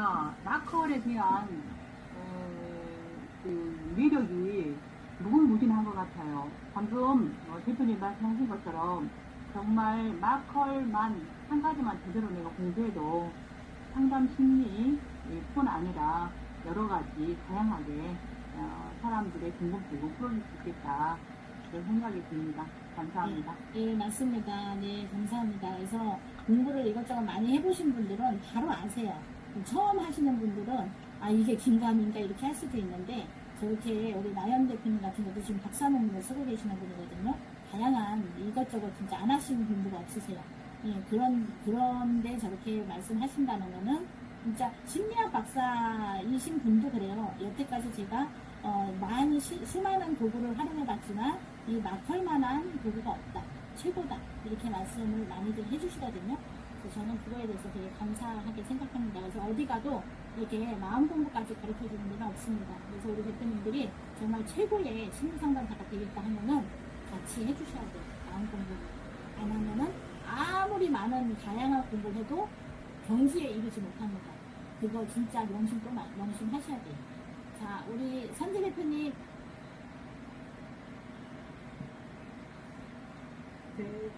진짜 마컬에 대한 어, 그 매력이 무궁무진한 것 같아요. 방금 어, 대표님 말씀하신 것처럼 정말 마컬만 한 가지만 제대로 내가 공부해도 상담 심리뿐 아니라 여러 가지 다양하게 어, 사람들의 궁금증을 풀어줄 수 있겠다 그런 생각이 듭니다. 감사합니다. 예, 맞습니다. 네, 감사합니다. 그래서 공부를 이것저것 많이 해보신 분들은 바로 아세요. 처음 하시는 분들은 아 이게 긴가민가 이렇게 할 수도 있는데 저렇게 우리 나연 대표님 같은 것도 지금 박사 논문을 쓰고 계시는 분이거든요. 다양한 이것저것 진짜 안 하시는 분들 없으세요. 예, 그런 그런데 저렇게 말씀하신다는 거는 진짜 심리학 박사이신 분도 그래요. 여태까지 제가 어, 많이 시- 수많은 도구를 활용해 봤지만 이 마컬만한 도구가 없다. 최고다. 이렇게 말씀을 많이들 해주시거든요. 그래서 저는 그거에 대해서 되게 감사하게 생각합니다. 그래서 어디 가도 이렇게 마음 공부까지 가르쳐 주는 데는 없습니다. 그래서 우리 대표님들이 정말 최고의 심리 상담사가 되겠다 하면은 같이 해주셔야 돼요. 마음 공부. 안 하면은 아무리 많은 다양한 공부를 해도 경지에 이르지 못합니다. 그거 진짜 명심도 명심하셔야 돼요. 자, 우리 선재 대표님. 네.